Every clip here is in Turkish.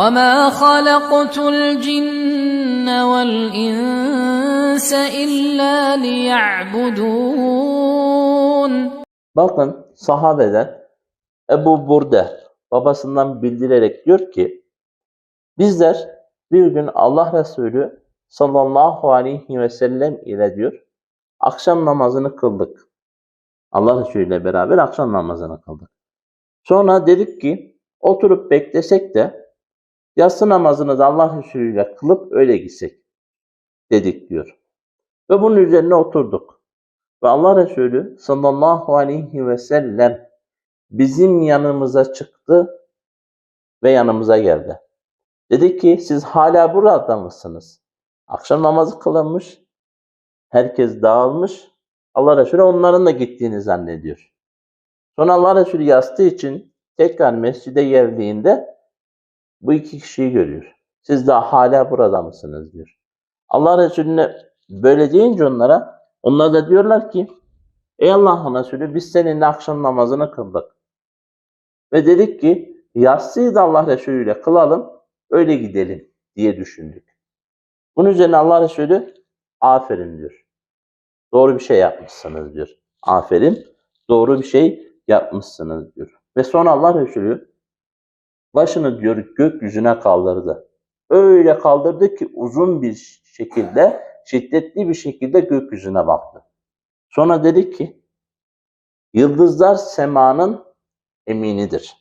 وَمَا خَلَقْتُ الْجِنَّ وَالْإِنسَ إِلَّا لِيَعْبُدُونَ Bakın sahabeden Ebu Burde babasından bildirerek diyor ki bizler bir gün Allah Resulü sallallahu aleyhi ve sellem ile diyor akşam namazını kıldık. Allah Resulü ile beraber akşam namazını kıldık. Sonra dedik ki oturup beklesek de yatsı namazını da Allah Resulü ile kılıp öyle gitsek dedik diyor. Ve bunun üzerine oturduk. Ve Allah Resulü sallallahu aleyhi ve sellem bizim yanımıza çıktı ve yanımıza geldi. Dedi ki siz hala burada mısınız? Akşam namazı kılınmış. Herkes dağılmış. Allah Resulü onların da gittiğini zannediyor. Sonra Allah Resulü yastığı için tekrar mescide geldiğinde bu iki kişiyi görüyor. Siz daha hala burada mısınız diyor. Allah Resulüne böyle deyince onlara onlar da diyorlar ki Ey Allah'ın Resulü biz seninle akşam namazını kıldık. Ve dedik ki yatsıyı da Allah Resulü ile kılalım öyle gidelim diye düşündük. Bunun üzerine Allah Resulü aferin diyor. Doğru bir şey yapmışsınız diyor. Aferin doğru bir şey yapmışsınız diyor. Ve sonra Allah Resulü başını diyor gökyüzüne kaldırdı. Öyle kaldırdı ki uzun bir şekilde, şiddetli bir şekilde gökyüzüne baktı. Sonra dedi ki, yıldızlar semanın eminidir.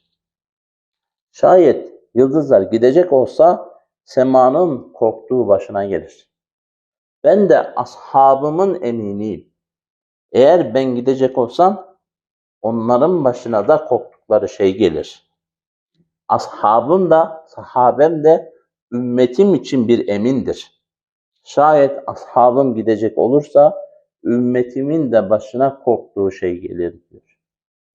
Şayet yıldızlar gidecek olsa semanın korktuğu başına gelir. Ben de ashabımın eminiyim. Eğer ben gidecek olsam onların başına da korktukları şey gelir. Ashabım da, sahabem de ümmetim için bir emindir. Şayet ashabım gidecek olursa ümmetimin de başına korktuğu şey gelir diyor.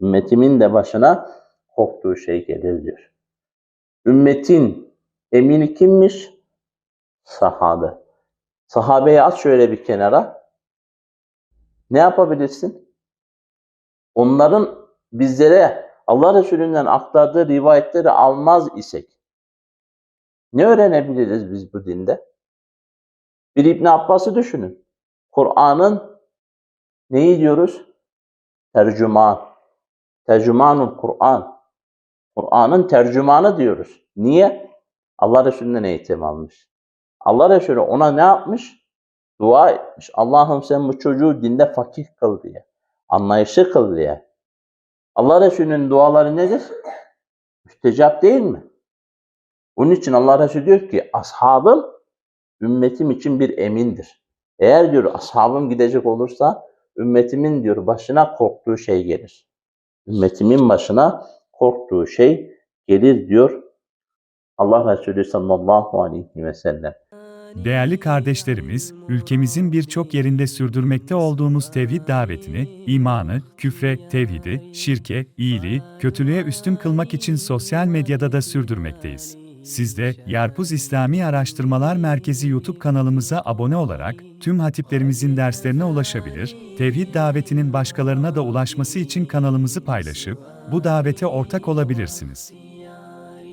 Ümmetimin de başına korktuğu şey gelir diyor. Ümmetin emini kimmiş? Sahabe. Sahabeyi at şöyle bir kenara. Ne yapabilirsin? Onların bizlere Allah Resulü'nden aktardığı rivayetleri almaz isek ne öğrenebiliriz biz bu dinde? Bir İbn Abbas'ı düşünün. Kur'an'ın neyi diyoruz? Tercüman. Tercümanul Kur'an. Kur'an'ın tercümanı diyoruz. Niye? Allah Resulü'nden eğitim almış. Allah Resulü ona ne yapmış? Dua etmiş. Allah'ım sen bu çocuğu dinde fakih kıl diye. Anlayışlı kıl diye. Allah Resulü'nün duaları nedir? Müstecap değil mi? Bunun için Allah Resulü diyor ki ashabım ümmetim için bir emindir. Eğer diyor ashabım gidecek olursa ümmetimin diyor başına korktuğu şey gelir. Ümmetimin başına korktuğu şey gelir diyor Allah Resulü sallallahu aleyhi ve sellem. Değerli kardeşlerimiz, ülkemizin birçok yerinde sürdürmekte olduğumuz tevhid davetini, imanı, küfre, tevhidi, şirke, iyiliği, kötülüğe üstün kılmak için sosyal medyada da sürdürmekteyiz. Siz de Yarpuz İslami Araştırmalar Merkezi YouTube kanalımıza abone olarak tüm hatiplerimizin derslerine ulaşabilir, tevhid davetinin başkalarına da ulaşması için kanalımızı paylaşıp bu davete ortak olabilirsiniz.